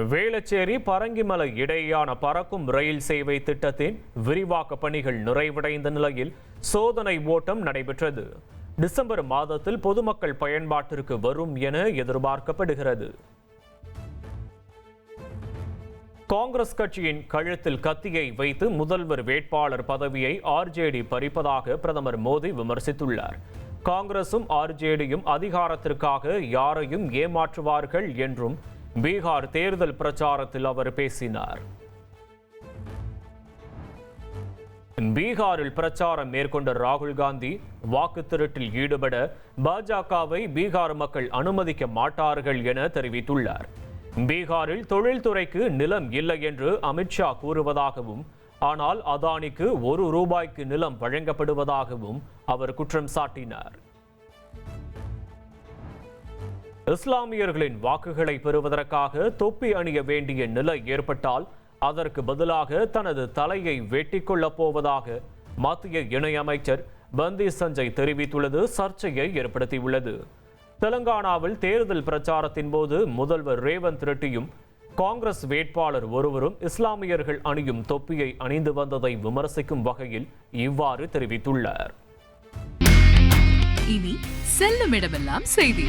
வேளச்சேரி பரங்கிமலை இடையேயான பறக்கும் ரயில் சேவை திட்டத்தின் விரிவாக்க பணிகள் நிறைவடைந்த நிலையில் சோதனை ஓட்டம் நடைபெற்றது. டிசம்பர் மாதத்தில் பொதுமக்கள் பயன்பாட்டிற்கு வரும் என எதிர்பார்க்கப்படுகிறது. காங்கிரஸ் கட்சியின் கழுத்தில் கத்தியை வைத்து முதல்வர் வேட்பாளர் பதவியை ஆர்ஜேடி பறிப்பதாக பிரதமர் மோடி விமர்சித்துள்ளார். காங்கிரசும் ஆர்ஜேடியும் அதிகாரத்திற்காக யாரையும் ஏமாற்றுவார்கள் என்றும் பீகார் தேர்தல் பிரச்சாரத்தில் அவர் பேசினார். பீகாரில் பிரச்சாரம் மேற்கொண்ட ராகுல் காந்தி வாக்கு திருட்டில் ஈடுபட பாஜகவை பீகார் மக்கள் அனுமதிக்க மாட்டார்கள் என தெரிவித்துள்ளார். பீகாரில் தொழில்துறைக்கு நிலம் இல்லை என்று அமித்ஷா கூறுவதாகவும் ஆனால் அதானிக்கு ஒரு ரூபாய்க்கு நிலம் வழங்கப்படுவதாகவும் அவர் குற்றம் சாட்டினார். இஸ்லாமியர்களின் வாக்குகளை பெறுவதற்காக தொப்பி அணிய வேண்டிய நிலை ஏற்பட்டால் அதற்கு பதிலாக தனது தலையை வெட்டிக்கொள்ளப் போவதாக மத்திய இணையமைச்சர் பந்தி சஞ்சய் தெரிவித்துள்ளது சர்ச்சையை ஏற்படுத்தியுள்ளது. தெலங்கானாவில் தேர்தல் பிரச்சாரத்தின் போது முதல்வர் ரேவந்த் ரெட்டியும் காங்கிரஸ் வேட்பாளர் ஒருவரும் இஸ்லாமியர்கள் அணியும் தொப்பியை அணிந்து வந்ததை விமர்சிக்கும் வகையில் இவ்வாறு தெரிவித்துள்ளார். இனி செல்லும் இடமெல்லாம் செய்தி.